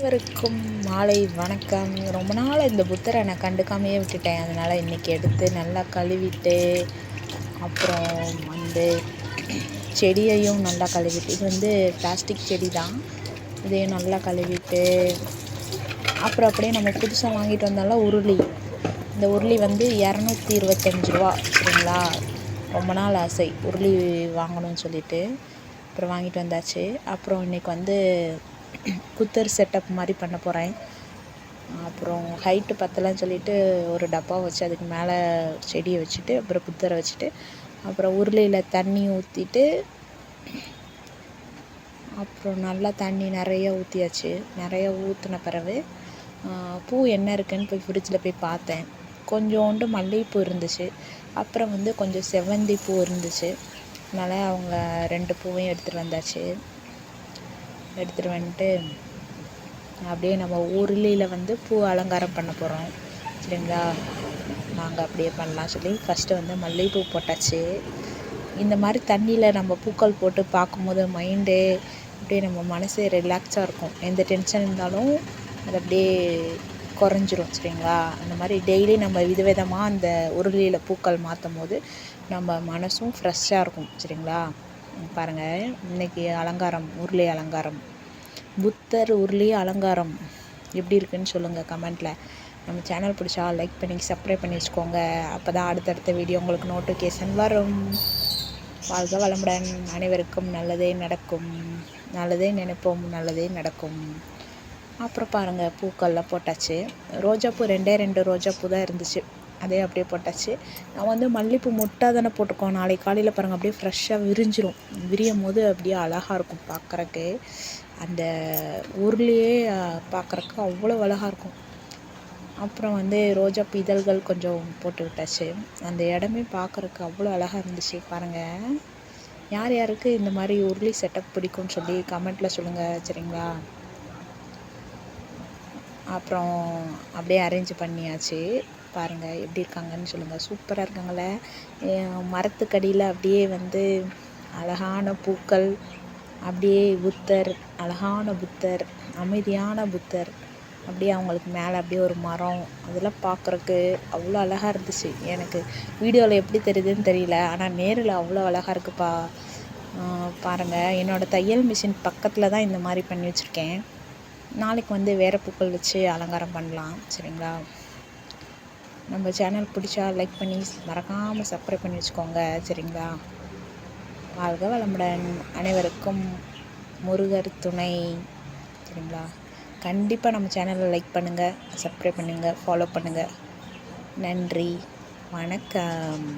அனைவருக்கும் மாலை வணக்கம். ரொம்ப நாள் இந்த புத்தரை நான் கண்டுக்காமையே விட்டுட்டேன். அதனால் இன்றைக்கி எடுத்து நல்லா கழுவிட்டு அப்புறம் வந்து செடியையும் நல்லா கழுவிட்டு இது வந்து பிளாஸ்டிக் செடி தான் இதையும் நல்லா கழுவிட்டு அப்புறம் அப்படியே நம்ம புதுசாக வாங்கிட்டு வந்தாலும் உருளி. இந்த உருளி வந்து இரநூத்தி இருபத்தஞ்சி ரூபா சரிங்களா? ரொம்ப நாள் ஆசை. உருளி வாங்கணும்னு சொல்லிட்டு அப்புறம் வாங்கிட்டு வந்தாச்சு. அப்புறம் இன்றைக்கி வந்து குத்தர் செட்டப் மாதிரி பண்ண போகிறேன் அப்புறம் ஹைட்டு பத்தலாம் சொல்லிட்டு ஒரு டப்பா வச்சு அதுக்கு மேலே செடியை வச்சுட்டு அப்புறம் புத்தரை வச்சுட்டு அப்புறம் உருளையில் தண்ணி ஊற்றிட்டு அப்புறம் நல்லா தண்ணி நிறையா ஊற்றியாச்சு நிறைய ஊற்றின பிறகு பூ என்ன இருக்குன்னு போய் ஃப்ரிட்ஜில் போய் பார்த்தேன். கொஞ்சோண்டு மல்லிகைப்பூ இருந்துச்சு. அப்புறம் வந்து கொஞ்சம் செவ்வந்தி பூ இருந்துச்சு. அதனால் அவங்க ரெண்டு பூவையும் எடுத்துகிட்டு வந்தாச்சு. எடுத்துகிட்டு வந்துட்டு அப்படியே நம்ம உருளியில் வந்து பூ அலங்காரம் பண்ண போகிறோம் சரிங்களா? நாங்கள் அப்படியே பண்ணலாம் சொல்லி ஃபஸ்ட்டு வந்து மல்லிகைப்பூ போட்டாச்சு. இந்த மாதிரி தண்ணியில் நம்ம பூக்கள் போட்டு பார்க்கும்போது மைண்டு அப்படியே நம்ம மனசே ரிலாக்ஸாக இருக்கும். எந்த டென்ஷன் இருந்தாலும் அது அப்படியே குறைஞ்சிரும் சரிங்களா? அந்த மாதிரி டெய்லி நம்ம விதவிதமாக அந்த உருளியில் பூக்கள் மாற்றும் போது நம்ம மனசும் ஃப்ரெஷ்ஷாக இருக்கும் சரிங்களா? பாருங்கள் இன்றைக்கி அலங்காரம் உருளை அலங்காரம். புத்தர் உருளி அலங்காரம். எப்படி இருக்குன்னு சொல்லுங்கள் கமெண்ட்டில் நம்ம சேனல் பிடிச்சா லைக் பண்ணி சப்ஸ்கிரைப் பண்ணி வச்சுக்கோங்க. அப்போ தான் அடுத்தடுத்த வீடியோ உங்களுக்கு நோட்டிஃபிகேஷன் வரும். வாழ்க வளமுடன். அனைவருக்கும் நல்லதே நடக்கும். நல்லதே நினைப்போம் நல்லதே நடக்கும். அப்புறம் பாருங்கள் பூக்கள்லாம் போட்டாச்சு. ரோஜாப்பூ ரெண்டே ரெண்டு ரோஜாப்பூ தான் இருந்துச்சு. அதே அப்படியே போட்டாச்சு. நான் வந்து மல்லிகைப்பூ மொட்டாக தானே போட்டிருக்கோம். நாளைக்கு காலையில் பாருங்கள் அப்படியே ஃப்ரெஷ்ஷாக விரிஞ்சிரும். விரியும் போது அப்படியே அழகாக இருக்கும் பார்க்குறக்கு. அந்த ஊர்லேயே பார்க்குறக்கு அவ்வளோ அழகாக இருக்கும். அப்புறம் வந்து ரோஜா இதழ்கள் கொஞ்சம் போட்டு விட்டாச்சு. அந்த இடமே பார்க்குறக்கு அவ்வளோ அழகாக இருந்துச்சு பாருங்கள் யார் யாருக்கு இந்த மாதிரி உருளி செட்டப் பிடிக்கும்னு சொல்லி கமெண்ட்டில் சொல்லுங்கள் சரிங்களா? அப்புறம் அப்படியே அரேஞ்ச் பண்ணியாச்சு. பாருங்கள் எப்படி இருக்காங்கன்னு சொல்லுங்கள் சூப்பராக இருக்காங்களே மரத்துக்கடியில் அப்படியே வந்து அழகான பூக்கள் அப்படியே புத்தர் அழகான புத்தர் அமைதியான புத்தர் அப்படியே அவங்களுக்கு மேலே அப்படியே ஒரு மரம் அதெல்லாம் பார்க்குறக்கு அவ்வளோ அழகாக இருந்துச்சு. எனக்கு வீடியோவில் எப்படி தெரியுதுன்னு தெரியல. ஆனால் நேரில் அவ்வளோ அழகாக இருக்குப்பா. பாருங்கள் என்னோடய தையல் மிஷின் பக்கத்தில் தான் இந்த மாதிரி பண்ணி வச்சுருக்கேன். நாளைக்கு வந்து வேறு பூக்கள் வச்சு அலங்காரம் பண்ணலாம். சரிங்களா? நம்ம சேனல் பிடிச்சா லைக் பண்ணி மறக்காமல் சப்ஸ்கிரைப் பண்ணி வச்சுக்கோங்க சரிங்களா? வாழ்க வளமுடன் அனைவருக்கும் முருகர் துணை சரிங்களா? கண்டிப்பாக நம்ம சேனலை லைக் பண்ணுங்கள் சப்ஸ்கிரைப் பண்ணுங்கள் ஃபாலோ பண்ணுங்கள் நன்றி வணக்கம்.